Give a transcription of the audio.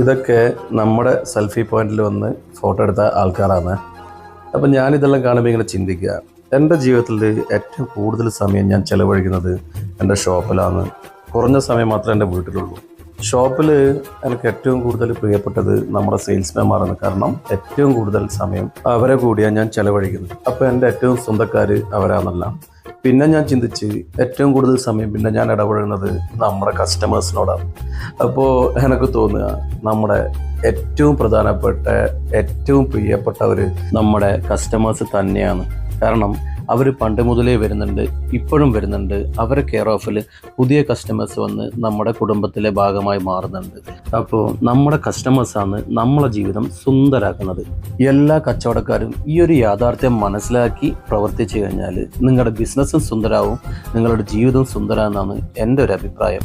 ഇതൊക്കെ നമ്മുടെ സെൽഫി പോയിന്റിൽ വന്ന് ഫോട്ടോ എടുത്ത ആൾക്കാരാണ്. അപ്പം ഞാനിതെല്ലാം കാണുമ്പോൾ ഇങ്ങനെ ചിന്തിക്കുക. എന്റെ ജീവിതത്തിൽ ഏറ്റവും കൂടുതൽ സമയം ഞാൻ ചിലവഴിക്കുന്നത് എന്റെ ഷോപ്പിലാണ്. കുറഞ്ഞ സമയം മാത്രമേ എന്റെ വീട്ടിലുള്ളൂ. ഷോപ്പിൽ എനിക്ക് ഏറ്റവും കൂടുതൽ പ്രിയപ്പെട്ടത് നമ്മുടെ സെയിൽസ്മാൻമാരാണ് കാരണം ഏറ്റവും കൂടുതൽ സമയം അവരെ കൂടിയാണ് ഞാൻ ചിലവഴിക്കുന്നത്. അപ്പോൾ എന്റെ ഏറ്റവും സ്വന്തക്കാർ അവരാണെന്നല്ല പിന്നെ ഞാൻ ചിന്തിച്ച് ഏറ്റവും കൂടുതൽ സമയം പിന്നെ ഞാൻ ഇടപഴകുന്നത് നമ്മുടെ കസ്റ്റമേഴ്സിനോടാണ് അപ്പോൾ എനിക്ക് തോന്നുക നമ്മുടെ ഏറ്റവും പ്രധാനപ്പെട്ട ഏറ്റവും പ്രിയപ്പെട്ടവർ നമ്മുടെ കസ്റ്റമേഴ്സ് തന്നെയാണ്. കാരണം അവർ പണ്ട് മുതലേ വരുന്നുണ്ട് ഇപ്പോഴും വരുന്നുണ്ട്. അവരെ കെയർ ഓഫിൽ പുതിയ കസ്റ്റമേഴ്സ് വന്ന് നമ്മുടെ കുടുംബത്തിലെ ഭാഗമായി മാറുന്നുണ്ട്. അപ്പോൾ നമ്മുടെ കസ്റ്റമേഴ്സാണ് നമ്മളെ ജീവിതം സുന്ദരാക്കുന്നത്. എല്ലാ കച്ചവടക്കാരും ഈ ഒരു യാഥാർത്ഥ്യം മനസ്സിലാക്കി പ്രവർത്തിച്ചു കഴിഞ്ഞാൽ നിങ്ങളുടെ ബിസിനസ്സും സുന്ദരാവും നിങ്ങളുടെ ജീവിതം സുന്ദരാന്നാണ് എന്റെ ഒരു അഭിപ്രായം.